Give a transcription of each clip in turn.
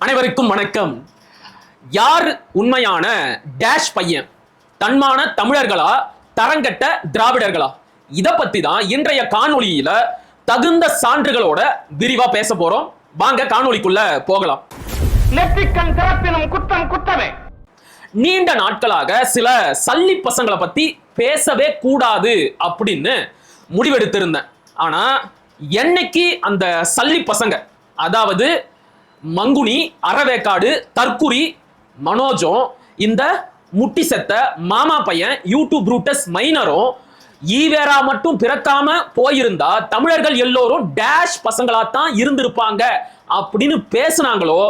அனைவருக்கும் வணக்கம். யார் உண்மையான டேஷ் பையன்? தன்மான தமிழர்களா தரங்கட்ட திராவிடர்களா? இத பத்தி தான் இன்றைய காணொளியில தகுந்த சான்றுகளோட விரிவா பேச போறோம். வாங்க காணொளிக்குள்ள போகலாம். நெற்றிக்கண் திறப்பினும் குற்றம் குற்றமே. நீண்ட நாட்களாக சில சல்லி பசங்களை பத்தி பேசவே கூடாது அப்படின்னு முடிவெடுத்திருந்தேன். ஆனா என்னைக்கு அந்த சல்லி பசங்க அதாவது மங்குனி அறவேக்காடு தற்குறி மனோஜும் இந்த முட்டி செத்த மாமா பையன் யூடியூப் ரூட்டஸ் மைனரும் ஈவேரா மட்டும் பிறக்காம போயிருந்தா தமிழர்கள் எல்லோரும் டேஷ் பசங்களா தான் இருந்திருப்பாங்க அப்படின்னு பேசுனாங்களோ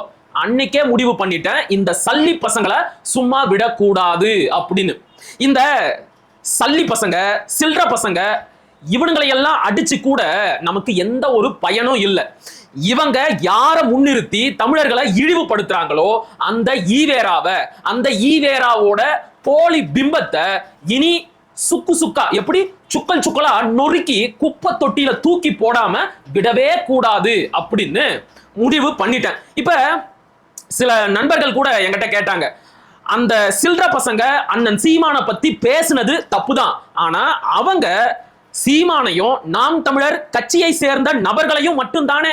அன்னைக்கே முடிவு பண்ணிட்டேன். இந்த சல்லி பசங்களை சும்மா விடக்கூடாது அப்படின்னு. இந்த சல்லி பசங்க சில்ற பசங்க இவனுங்களை எல்லாம் அடிச்சு கூட நமக்கு எந்த ஒரு பயனும் இல்லை. இவங்க யாரை முன்னிறுத்தி தமிழர்களை இழிவுபடுத்துறாங்களோ அந்த ஈவேராவை அந்த ஈவேராவோட போலி பிம்பத்தை இனி சுக்கு சுக்கா எப்படி? சுக்கல் சுக்கலா நொறுக்கி குப்பை தொட்டியில தூக்கி போடாம விடவே கூடாது அப்படின்னு முடிவு பண்ணிட்டேன். இப்ப சில நண்பர்கள் கூட என்கிட்ட கேட்டாங்க அந்த சில்ற பசங்க அண்ணன் சீமானை பத்தி பேசுனது தப்புதான். ஆனா அவங்க சீமானையும் நாம் தமிழர் கட்சியை சேர்ந்த நபர்களையும் மட்டும்தானே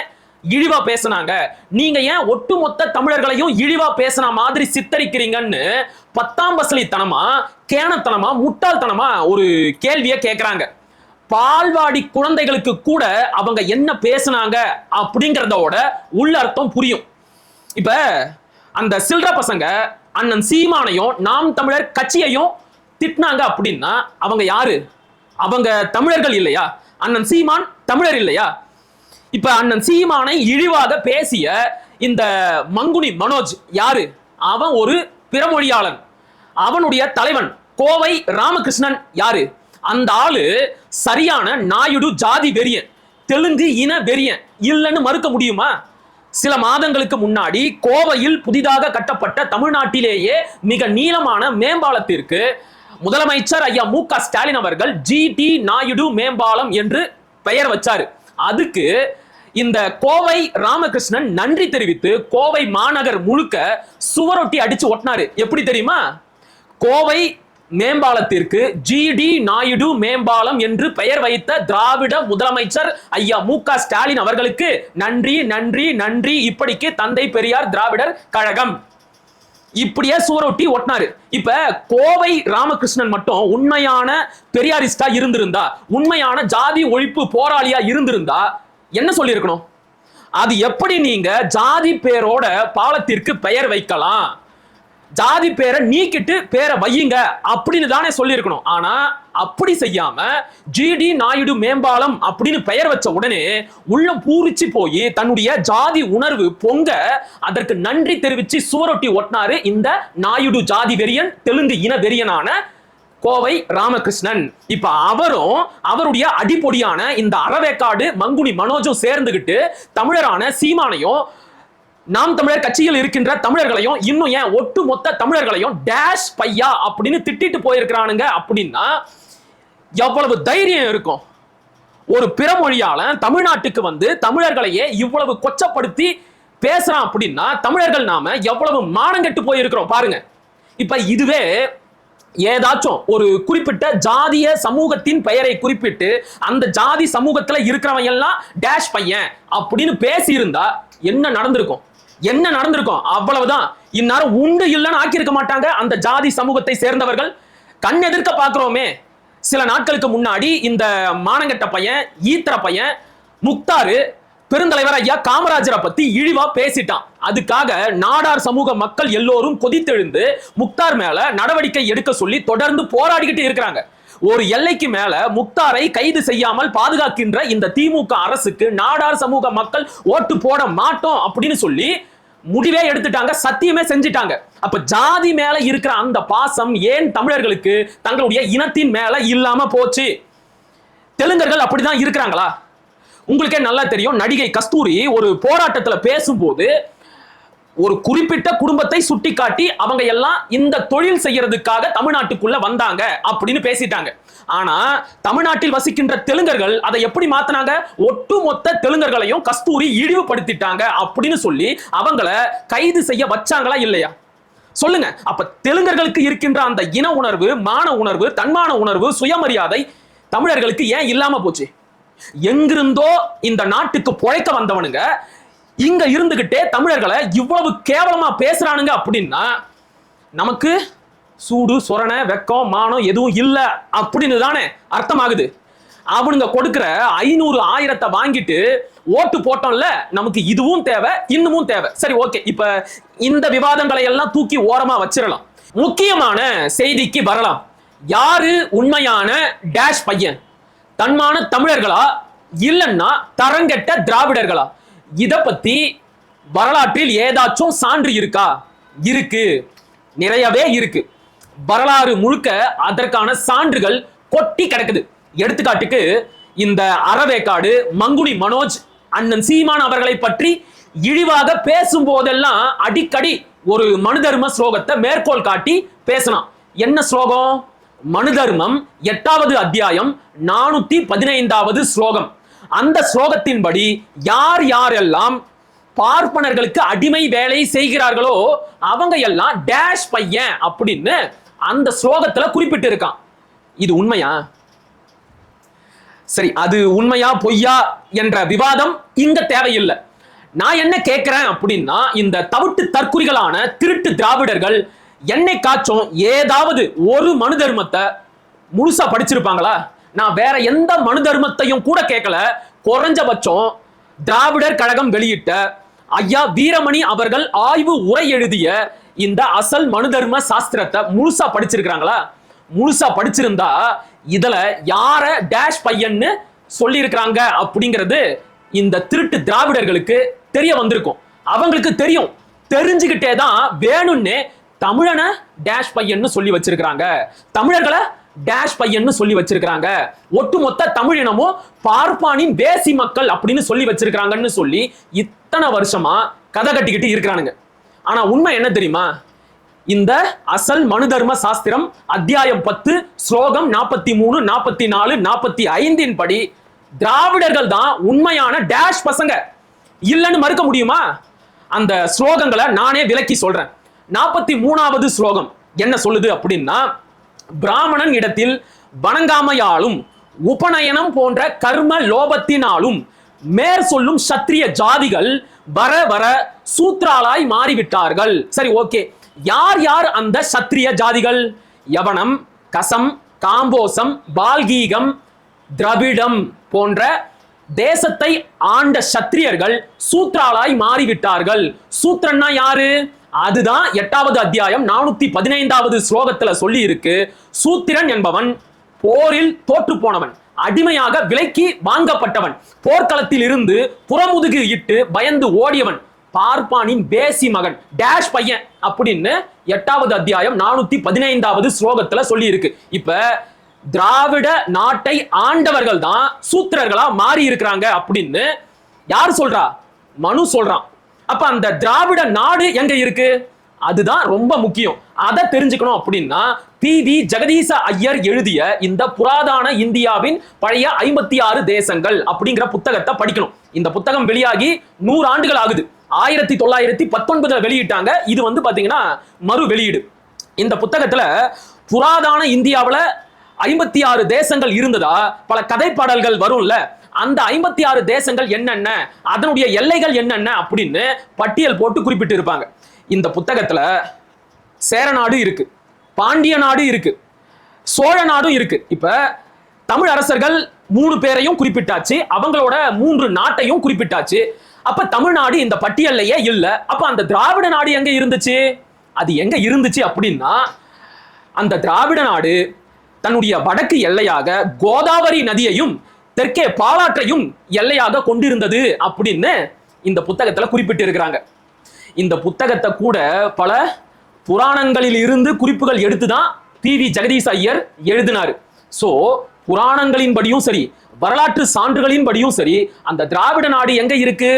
இழிவா பேசுனாங்க. நீங்க ஏன் ஒட்டுமொத்த தமிழர்களையும் இழிவா பேசுன மாதிரி சித்தரிக்கிறீங்கன்னு பத்தாம் பசலித்தனமா கேனத்தனமா முட்டாள்தனமா ஒரு கேள்வியை கேட்கிறாங்க பால்வாடி குழந்தைகளுக்கு கூட அவங்க என்ன பேசுனாங்க அப்படிங்கிறதோட உள்ளர்த்தம் புரியும். இப்ப அந்த சில்ற பசங்க அண்ணன் சீமானையும் நாம் தமிழர் கட்சியையும் திட்டினாங்க அப்படின்னா அவங்க யாரு? அவங்க தமிழர்கள் இல்லையா? அண்ணன் சீமான் தமிழர் இல்லையா? இப்ப அண்ணன் சீமானை இழிவாக பேசிய இந்த மங்குனி மனோஜ் யாரு? அவன் ஒரு பிறமொழியாளன். அவனுடைய தலைவன் கோவை ராமகிருஷ்ணன் யாரு? அந்த ஆளு சரியான நாயுடு ஜாதி வெறியன் தெலுங்கு இன வெறியன் இல்லைன்னு மறுக்க முடியுமா? சில மாதங்களுக்கு முன்னாடி கோவையில் புதிதாக கட்டப்பட்ட தமிழ்நாட்டிலேயே மிக நீளமான மேம்பாலத்திற்கு முதலமைச்சர் ஐயா மு க ஸ்டாலின் அவர்கள் ஜி டி நாயுடு மேம்பாலம் என்று பெயர் வச்சாரு. அதுக்கு இந்த கோவை ராமகிருஷ்ணன் நன்றி தெரிவித்து கோவை மாநகர் முழுக்க சுவரொட்டி அடிச்சு ஒட்டினாரு. எப்படி தெரியுமா? கோவை மேம்பாலத்திற்கு ஜிடி நாயுடு மேம்பாலம் என்று பெயர் வைத்த திராவிட முதலமைச்சர் ஐயா மு க ஸ்டாலின் அவர்களுக்கு நன்றி நன்றி நன்றி. இப்படிக்கு தந்தை பெரியார் திராவிடர் கழகம். இப்படியே சுவரொட்டி ஒட்டினாரு. இப்ப கோவை ராமகிருஷ்ணன் மட்டும் உண்மையான பெரியாரிஸ்டா இருந்திருந்தா உண்மையான ஜாதி ஒழிப்பு போராளியா இருந்திருந்தா என்ன சொல்லியிருக்கணும்? அது எப்படி நீங்க ஜாதி பேரோட பாலத்திற்கு பெயர் வைக்கலாம்? ஜாதி பேரை நீக்கிட்டு பேரை வையுங்க அப்படின்னு தானே சொல்லியிருக்கணும். ஆனா அப்படி செய்யாம ஜிடி நாயுடு மேம்பாலம் அப்படின்னு பெயர் வச்ச உடனே உள்ளம் பூரிச்சு போய் தன்னுடைய ஜாதி உணர்வு பொங்க அதற்கு நன்றி தெரிவிச்சு சுவரொட்டி ஒட்டினாரு இந்த நாயுடு ஜாதி வெறியன் தெலுங்கு இன வெறியனான கோவை ராமகிருஷ்ணன். இப்ப அவரும் அவருடைய அடிப்பொடியான இந்த அறவேக்காடு மங்குனி மனோஜும் சேர்ந்துகிட்டு தமிழரான சீமானையும் நாம் தமிழர் கட்சியில் இருக்கின்ற தமிழர்களையும் இன்னும் ஏன் ஒட்டு மொத்த தமிழர்களையும் டேஷ் பையா அப்படின்னு திட்டிட்டு போயிருக்கிறானுங்க அப்படின்னா எவ்வளவு தைரியம் இருக்கும்? ஒரு பிறமொழியால தமிழ்நாட்டுக்கு வந்து தமிழர்களையே இவ்வளவு கொச்சப்படுத்தி பேசுறான் அப்படின்னா தமிழர்கள் நாம எவ்வளவு மானங்கெட்டு போயிருக்கிறோம் பாருங்க. இப்ப இதுவே ஏதாச்சும் ஒரு குறிப்பிட்ட ஜாதிய சமூகத்தின் பெயரை குறிப்பிட்டு அந்த ஜாதி சமூகத்துல இருக்கிறவங்க எல்லாம் டேஷ் பையன் அப்படின்னு பேசியிருந்தா என்ன நடந்திருக்கும்? என்ன நடந்திருக்கும்? அவ்வளவுதான். இந்நேரம் உண்டு இல்லைன்னு ஆக்கியிருக்க மாட்டாங்க அந்த ஜாதி சமூகத்தை சேர்ந்தவர்கள். கண் எதிர்க்க பாக்குறோமே சில நாட்களுக்கு முன்னாடி இந்த மானங்கட்ட பையன் ஈத்திர பையன் முக்தாரு பெருந்தலைவர் ஐயா காமராஜரை பத்தி இழிவா பேசிட்டான். அதுக்காக நாடார் சமூக மக்கள் எல்லோரும் கொதித்தெழுந்து முக்தார் மேல நடவடிக்கை எடுக்க சொல்லி தொடர்ந்து போராடிக்கிட்டு இருக்கிறாங்க. ஒரு எல்லைக்கு மேல முக்தாரை கைது செய்யாமல் பாதுகாக்கின்ற இந்த திமுக அரசுக்கு நாடார் சமூக மக்கள் ஓட்டு போட மாட்டோம் அப்படின்னு சொல்லி முடிவே எடுத்துட்டாங்க சத்தியமே செஞ்சிட்டாங்க. அப்ப ஜாதி மேல இருக்கிற அந்த பாசம் ஏன் தமிழர்களுக்கு தங்களுடைய இனத்தின் மேல இல்லாம போச்சு? தெலுங்கர்கள் அப்படிதான் இருக்கிறாங்களா? உங்களுக்கே நல்லா தெரியும் நடிகை கஸ்தூரி ஒரு போராட்டத்துல பேசும்போது ஒரு குறிப்பிட்ட குடும்பத்தை சுட்டிக்காட்டி அவங்க எல்லாம் இந்த தொழில் செய்யறதுக்காக தமிழ்நாட்டுக்குள்ள வந்தாங்க அப்படின்னு பேசிட்டாங்க. ஆனா தமிழ்நாட்டில் வசிக்கின்ற தெலுங்கர்கள் அதை எப்படி மாத்தினாங்க? ஒட்டுமொத்த தெலுங்கர்களையும் கஸ்தூரி இழிவுபடுத்திட்டாங்க அப்படின்னு சொல்லி அவங்கள கைது செய்ய வச்சாங்களா இல்லையா? சொல்லுங்க. அப்ப தெலுங்கர்களுக்கு இருக்கின்ற அந்த இன உணர்வு மான உணர்வு தன்மான உணர்வு சுயமரியாதை தமிழர்களுக்கு ஏன் இல்லாம போச்சு? எங்கிருந்தோ இந்த நாட்டுக்கு பொழைக்க வந்தவனுங்க இங்க இருந்துகிட்டே தமிழர்களை இவ்வளவு கேவலமா பேசுறானுங்க அப்படின்னா நமக்கு சூடு சொரணை வெக்கம் மானம் எதுவும் இல்லை அப்படின்னு தானே அர்த்தமாகுது. அவனுங்க கொடுக்கிற ஐநூறு ஆயிரத்தை வாங்கிட்டு ஓட்டு போட்டோம்ல நமக்கு இதுவும் தேவை இன்னமும் தேவை. சரி ஓகே. இப்ப இந்த விவாதங்களை எல்லாம் தூக்கி ஓரமா வச்சிடலாம். முக்கியமான செய்திக்கு வரலாம். யாரு உண்மையான டேஷ் பையன்? தன்மான தமிழர்களா இல்லைன்னா தரங்கெட்ட திராவிடர்களா? இதை பத்தி வரலாற்றில் ஏதாச்சும் சான்று இருக்கா? இருக்கு. நிறையவே இருக்கு. வரலாறு முழுக்க அதற்கான சான்றுகள் கொட்டி கிடக்குது. எடுத்துக்காட்டுக்கு இந்த அறவேக்காடு மங்குனி மனோஜ் அண்ணன் சீமான் அவர்களை பற்றி இழிவாக பேசும் போதெல்லாம் அடிக்கடி ஒரு மனுதர்ம ஸ்லோகத்தை மேற்கோள் காட்டி பேசலாம். என்ன ஸ்லோகம்? மனுதர்மம் எட்டாவது அத்தியாயம் நானூத்தி பதினைந்தாவது ஸ்லோகம். அந்த ஸ்லோகத்தின்படி யார் யாரெல்லாம் பார்ப்பனர்களுக்கு அடிமை வேலை செய்கிறார்களோ அவங்க எல்லாம் டேஷ் பையன் அப்படின்னு அந்த ஸ்லோகத்துல குறிப்பிட்டு இருக்கான் இது உண்மையா? சரி அது உண்மையா பொய்யா என்ற விவாதம் இங்க தேவையில்லை. நான் என்ன கேட்கிறேன் அப்படின்னா இந்த தவிட்டு தற்குறிகளான திருட்டு திராவிடர்கள் என்னை காச்சும் ஏதாவது ஒரு மனு தர்மத்தை முழுசா படிச்சிருப்பாங்களா? நான் வேற எந்த மனு தர்மத்தையும் கூட கேட்கல. குறைஞ்சபட்சம் திராவிடர் கழகம் வெளியிட்ட ஐயா வீரமணி அவர்கள் ஆய்வு உரை எழுதிய இந்த அசல் மனு தர்ம சாஸ்திரத்தை முழுசா படிச்சிருக்கிறாங்களா? முழுசா படிச்சிருந்தா இதுல யார டேஷ் பையன்னு சொல்லியிருக்கிறாங்க அப்படிங்கிறது இந்த திருட்டு திராவிடர்களுக்கு தெரிய வந்திருக்கும். அவங்களுக்கு தெரியும். தெரிஞ்சுக்கிட்டே தான் வேணும்னே தமிழனை டேஷ் பையன்னு சொல்லி வச்சிருக்கிறாங்க. தமிழர்களை டேஷ் பையன்னு சொல்லி வச்சிருக்கிறாங்க. ஒட்டுமொத்த தமிழினமும் பார்ப்பானின் தேசி மக்கள் அப்படின்னு சொல்லி வச்சிருக்கிறாங்கன்னு சொல்லி இத்தனை வருஷமா கதை கட்டிக்கிட்டு இருக்கிறானுங்க. ஆனா உண்மை என்ன தெரியுமா? இந்த அசல் மனு தர்ம சாஸ்திரம் அத்தியாயம் பத்து ஸ்லோகம் நாற்பத்தி மூணு நாற்பத்தி நாலு நாற்பத்தி ஐந்தின் படி திராவிடர்கள் தான் உண்மையான டேஷ் பசங்க. இல்லைன்னு மறுக்க முடியுமா? அந்த ஸ்லோகங்களை நானே விளக்கி சொல்றேன். நாற்பத்தி மூணாவது ஸ்லோகம். என்ன சொல்லுது அப்படின்னா பிராமணன் இடத்தில் வணங்காமையாலும் உபநயனம் போன்ற கர்ம லோபத்தினாலும் மேற் சொல்லும் சத்திரிய ஜாதிகள் வர வர சூத்ராலாய் மாறிவிட்டார்கள். சரி ஓகே. யார் யார் அந்த சத்திரிய ஜாதிகள்? யவனம் கசம் காம்போசம் பால்கீகம் திரவிடம் போன்ற தேசத்தை ஆண்ட சத்திரியர்கள் சூத்ராலாய் மாறிவிட்டார்கள். சூத்ரன்னா யாரு? அதுதான் எட்டாவது அத்தியாயம். நானூத்தி பதினைந்தாவது ஸ்லோகத்துல சொல்லி இருக்கு சூத்திரன் என்பவன் போரில் தோற்று போனவன். அடிமையாக விலைக்கு வாங்கப்பட்டவன். போர்க்களத்தில் இருந்து புறமுதுகு இட்டு பயந்து ஓடியவன். பார்ப்பானின் பேசி மகன் டேஷ் பையன் அப்படின்னு எட்டாவது அத்தியாயம் நானூத்தி பதினைந்தாவது ஸ்லோகத்துல சொல்லி இருக்கு இப்ப திராவிட நாட்டை ஆண்டவர்கள் தான் சூத்திரர்களா மாறி இருக்கிறாங்க அப்படின்னு யார் சொல்றா? மனு சொல்றான். அப்ப அந்த திராவிட நாடு எங்க இருக்கு? அதுதான் ரொம்ப முக்கியம். அதை தெரிஞ்சுக்கணும் அப்படின்னா பி. வி. ஜெகதீச ஐயர் எழுதிய இந்த புராதான இந்தியாவின் பழைய ஐம்பத்தி ஆறு தேசங்கள் அப்படிங்கிற புத்தகத்தை படிக்கணும். இந்த புத்தகம் வெளியாகி நூறு ஆண்டுகள் ஆகுது. ஆயிரத்தி தொள்ளாயிரத்தி பத்தொன்பதுல வெளியிட்டாங்க. இது வந்து பாத்தீங்கன்னா மறு வெளியீடு. இந்த புத்தகத்துல புராதான இந்தியாவில் ஐம்பத்தி ஆறு தேசங்கள் இருந்ததா? பல கதை பாடல்கள் வரும்ல. அந்த ஐம்பத்தி ஆறு தேசங்கள் என்னென்ன அதனுடைய எல்லைகள் என்னென்ன அப்படின்னு பட்டியல் போட்டு குறிப்பிட்டு இருப்பாங்க இந்த புத்தகத்துல சேரநாடு இருக்கு பாண்டிய நாடு இருக்கு சோழ நாடும் இருக்கு. இப்ப தமிழ் அரசர்கள் மூணு பேரையும் குறிப்பிட்டாச்சு அவங்களோட மூன்று நாட்டையும் குறிப்பிட்டாச்சு. அப்ப தமிழ்நாடு இந்த பட்டியல்லையே இல்ல. அப்ப அந்த திராவிட நாடு எங்க இருந்துச்சு? அது எங்க இருந்துச்சு அப்படின்னா அந்த திராவிட நாடு தன்னுடைய வடக்கு எல்லையாக கோதாவரி நதியையும் தெற்கே பாலாற்றையும் எல்லையாக கொண்டிருந்தது அப்படின்னு இந்த புத்தகத்துல குறிப்பிட்டு இருக்கிறாங்க இந்த புத்தகத்தை கூட பல புராணங்களில் இருந்து குறிப்புகள் எடுத்து தான் பி வி ஜெகதீஷ் ஐயர் எழுதினாரு. ஸோ புராணங்களின்படியும் சரி வரலாற்று சான்றுகளின்படியும் சரி அந்த திராவிட நாடு எங்க இருக்கு?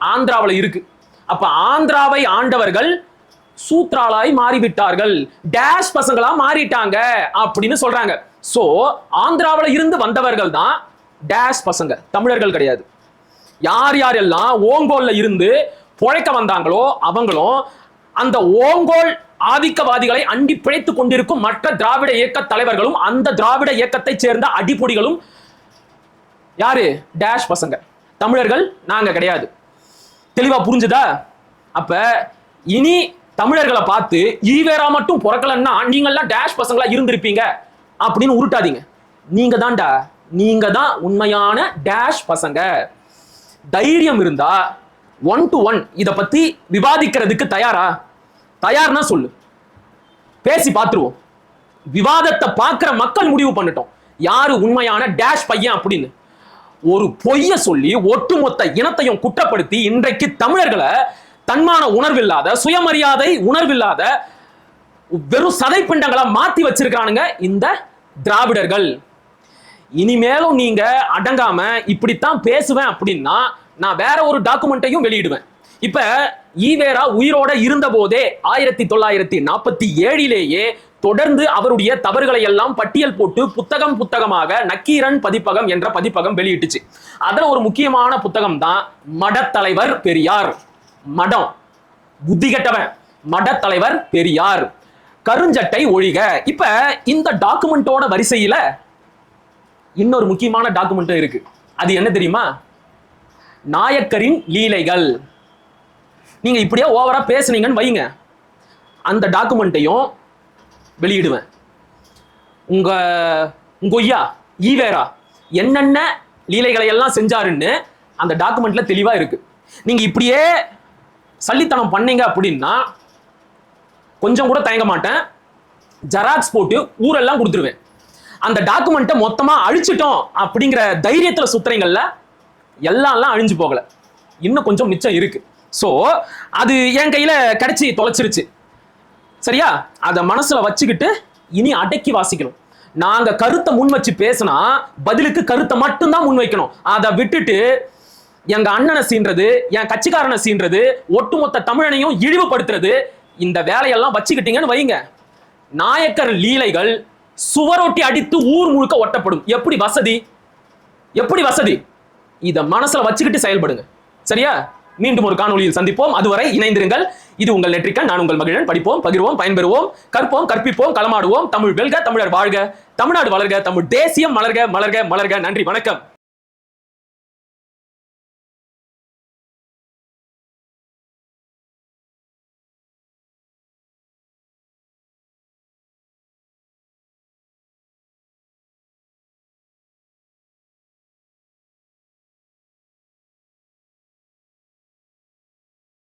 ஆந்திராவில் இருக்கு. அப்ப ஆந்திராவை ஆண்டவர்கள் சூத்ராலாய் மாறிவிட்டார்கள். டேஷ் பசங்களா மாறிட்டாங்க அப்படின்னு சொல்றாங்க. சோ ஆந்திராவில் இருந்து வந்தவர்கள் தான் டேஷ் பசங்க தமிழர்கள் கிடையாது. யார் யாரெல்லாம் ஓங்கோல்ல இருந்து புழைக்க வந்தாங்களோ அவங்களும் அந்த ஓங்கோல் ஆதிக்கவாதிகளை அண்டி பிழைத்துக் கொண்டிருக்கும் மற்ற திராவிட இயக்க தலைவர்களும் அந்த திராவிட இயக்கத்தைச் சேர்ந்த அடிப்பொடிகளும் யாரு? டேஷ் பசங்க. தமிழர்கள் நாங்க கிடையாது. தெளிவா புரிஞ்சுதா? அப்ப இனி தமிழர்களை பார்த்து ஈவேரா மட்டும் பிறக்கலன்னா நீங்கள்லாம் டேஷ் பசங்களா இருந்திருப்பீங்க அப்படின்னு உருட்டாதீங்க. நீங்க தான்டா நீங்க தான் உண்மையான டேஷ் பசங்க. தைரியம் இருந்தா ஒன் டு ஒன் இதை பத்தி விவாதிக்கிறதுக்கு தயாரா? தயார்னா சொல்லு. பேசி பார்த்துருவோம். விவாதத்தை பார்க்குற மக்கள் முடிவு பண்ணிட்டோம். யாரு உண்மையான டேஷ் பையன் அப்படின்னு? ஒரு பொய்ய சொல்லி ஒட்டுமொத்த இனத்தையும் குற்றப்படுத்தி இன்றைக்கு தமிழர்களை தன்மான உணர்வில்லாத சுயமரியாதை உணர்வில்லாத வெறும் சதைப்பிண்டங்களா மாத்தி வச்சிருக்கானுங்க இந்த திராவிடர்கள். இனிமேலும் நீங்க அடங்காம இப்படித்தான் பேசுவேன் அப்படின்னா நான் வேற ஒரு டாக்குமெண்ட்டையும் வெளியிடுவேன். இப்ப ஈவேரா உயிரோட இருந்த போதே ஆயிரத்தி தொள்ளாயிரத்தி நாற்பத்தி ஏழிலேயே தொடர்ந்து அவருடைய தவறுகளை எல்லாம் பட்டியல் போட்டு புத்தகம் புத்தகமாக நக்கீரன் பதிப்பகம் என்ற பதிப்பகம் வெளியிட்டுச்சு. அதுல ஒரு முக்கியமான புத்தகம் தான் மடத்தலைவர் பெரியார். மடம். புத்தி கெட்டவன். மடத்தலைவர் பெரியார். கருஞ்சட்டை ஒழிக. இப்ப இந்த டாக்குமெண்டோட வரிசையில இன்னொரு முக்கியமான டாக்குமெண்ட் இருக்கு. அது என்ன தெரியுமா? நாயக்கரின் லீலைகள். நீங்க இப்படியே ஓவரா பேசுனீங்கன்னு வைங்க. அந்த டாக்குமெண்ட்டையும் வெளியிடுவேன். உங்க உங்க ஈவேரா என்னென்ன லீலைகளை எல்லாம் செஞ்சாருன்னு அந்த டாக்குமெண்ட்ல தெளிவா இருக்கு. நீங்க இப்படியே சல்லித்தனம் பண்ணீங்க அப்படின்னா கொஞ்சம் கூட தயங்க மாட்டேன். ஜெராக்ஸ் போட்டு ஊரெல்லாம் கொடுத்துருவேன். அந்த டாக்குமெண்ட்டை மொத்தமா அழிச்சிட்டோம் அப்படிங்கிற தைரியத்துல சுத்துறீங்கல்ல எல்லாம் அழிஞ்சு போகல. இன்னும் கொஞ்சம் மிச்சம் இருக்கு. ஸோ அது என் கையில கிடைச்சி தொலைச்சிருச்சு. சரியா? அதை மனசுல வச்சுக்கிட்டு இனி அடக்கி வாசிக்கணும். நாங்க கருத்தை முன் வச்சு பேசினா பதிலுக்கு கருத்தை மட்டும்தான் முன் வைக்கணும் அதை விட்டுட்டு எங்க அண்ணனை சீன்றது என் கட்சிக்காரனை சீன்றது ஒட்டுமொத்த தமிழனையும் இழிவுபடுத்துறது இந்த வேலையெல்லாம் வச்சுக்கிட்டீங்கன்னு வைங்க. நாயக்கர் லீலைகள் சுவரொட்டி அடித்து ஊர் முழுக்க ஒட்டப்படும். எப்படி வசதி? எப்படி வசதி? இதை மனசுல வச்சுக்கிட்டு செயல்படுங்க. சரியா? மீண்டும் ஒரு காணொளியில் சந்திப்போம். அதுவரை இணைந்திருங்கள். இது உங்கள் நெற்றிக்கன் நான் உங்கள் மகிழன். படிப்போம் பகிர்வோம் பயன்பெறுவோம் கற்போம் கற்பிப்போம் களமாடுவோம். தமிழ் வெல்க தமிழர் வாழ்க. தமிழ்நாடு வளர்க தமிழ் தேசியம் மலர்க மலர்க மலர்க. நன்றி வணக்கம்.